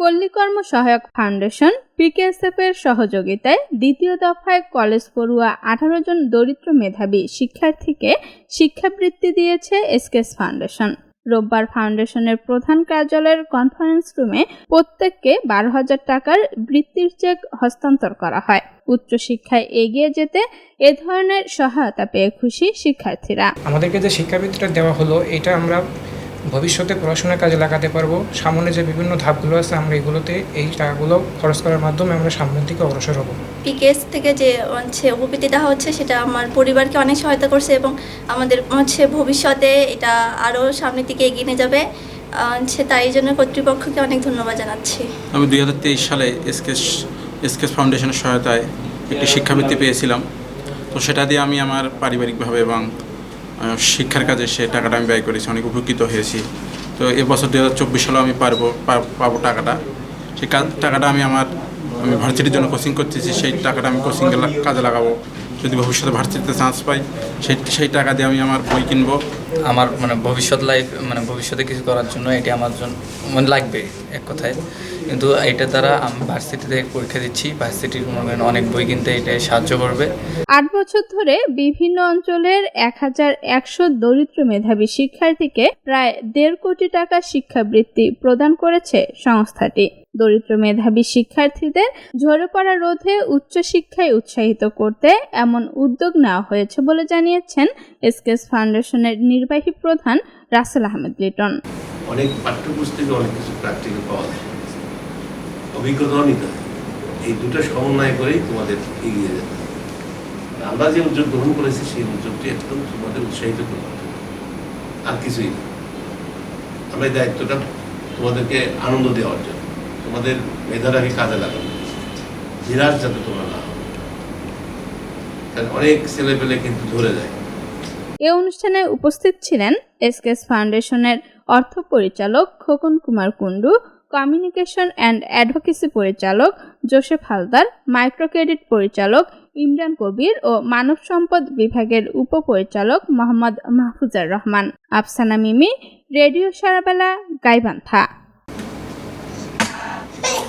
পল্লীকর্ম সহায়ক foundation PKSF এর সহযোগিতায় দ্বিতীয় দফায় কলেজ পড়ুয়া আঠারো জন দরিদ্র মেধাবী শিক্ষার্থীকে শিক্ষাবৃত্তি দিয়েছে এসকেএস ফাউন্ডেশন। রোববার ফাউন্ডেশনের প্রধান কার্যালয়ের কনফারেন্স রুমে প্রত্যেককে বারো হাজার টাকার বৃত্তির চেক হস্তান্তর করা হয়। উচ্চশিক্ষায় এগিয়ে যেতে এ ধরনের সহায়তা পেয়ে খুশি শিক্ষার্থীরা। আমাদেরকে যে শিক্ষাবৃত্তিটা দেওয়া হলো, এটা আমরা ভবিষ্যতে পড়াশোনার কাজে লাগাতে পারব। সামনে যে বিভিন্ন ধাপগুলো আছে আমরা এগুলোতে এই টাকাগুলো খরচ করার মাধ্যমে আমরা সামনের দিকে অগ্রসর হব। পিকেএস থেকে যে হচ্ছে উপবৃত্তি দেওয়া হচ্ছে সেটা আমার পরিবারকে অনেক সহায়তা করছে এবং আমাদের হচ্ছে ভবিষ্যতে এটা আরও সামনের দিকে এগিয়ে নিয়ে যাবে। হচ্ছে তাই জন্য কর্তৃপক্ষকে অনেক ধন্যবাদ জানাচ্ছি। আমি দুই হাজার তেইশ সালে এসকেস এসকেস ফাউন্ডেশনের সহায়তায় একটি শিক্ষাবৃত্তি পেয়েছিলাম। তো সেটা দিয়ে আমি আমার পারিবারিকভাবে এবং শিক্ষার কাজে সে টাকাটা আমি ব্যয় করেছি, অনেক উপকৃত হয়েছি। তো এবছর দু হাজার চব্বিশ সালেও আমি পারব পাবো টাকাটা। সেই টাকাটা আমি আমার, আমি ভার্সিটির জন্য কোচিং করতেছি, সেই টাকাটা আমি কোচিং কাজে লাগাবো। যদি ভবিষ্যতে ভার্সিটিতে চান্স পাই সেই সেই টাকা দিয়ে আমি আমার বই কিনবো। আমার মানে ভবিষ্যৎ লাইফ মানে ভবিষ্যতে কিছু করার জন্য এটি আমার জন্য মানে লাগবে এক কথায়। কিন্তু এটা দ্বারা আমি ভার্সিটিতে পরীক্ষা দিচ্ছি ভার্সিটির মনে অনেক বই কিনতে এটা সাহায্য করবে। আট বছর ধরে বিভিন্ন অঞ্চলের এক হাজার একশো দরিদ্র মেধাবী শিক্ষার্থীকে প্রায় দেড় কোটি টাকা শিক্ষাবৃত্তি প্রদান করেছে সংস্থাটি। দরিদ্র মেধাবী শিক্ষার্থীদের ঝরে পড়া রোধে উচ্চশিক্ষায় উৎসাহিত করতে এমন উদ্যোগ নেওয়া হয়েছে বলে জানিয়েছেন এসকেএস ফাউন্ডেশনের নির্বাহী প্রধান রাসেল আহমেদ লিটন। অনেক পাঠ্যপুস্তকে অনেক কিছু প্র্যাকটিক্যাল পাওয়া যায়। অভিজ্ঞতাও নিতে এই দুটো সমন্বয় করেই তোমাদের এগিয়ে যেতে আমরা যে উদ্যোগ গ্রহণ করেছি, সেই উদ্যোগটি একদম তোমাদের উৎসাহিত করবে আর কিছুই না। আমরা দায়িত্বটা তোমাদেরকে আনন্দ দেওয়ার জন্য। তোমাদের মেধাটাকে কাজে লাগানো নিরাশ যাতে তোমরা না অনেক ছেলে পেলে কিন্তু ধরে যায়। এ অনুষ্ঠানে উপস্থিত ছিলেন এসকেএস ফাউন্ডেশনের অর্থ পরিচালক Khokon Kumar Kundu, communication and advocacy পরিচালক জোসেফ হালদার মাইক্রো ক্রেডিট পরিচালক ইমরান কবির ও মানব সম্পদ বিভাগের উপপরিচালক মোহাম্মদ মাহফুজার রহমান। আফসানা মিমি, রেডিও সারাবেলা, গাইবান্ধা।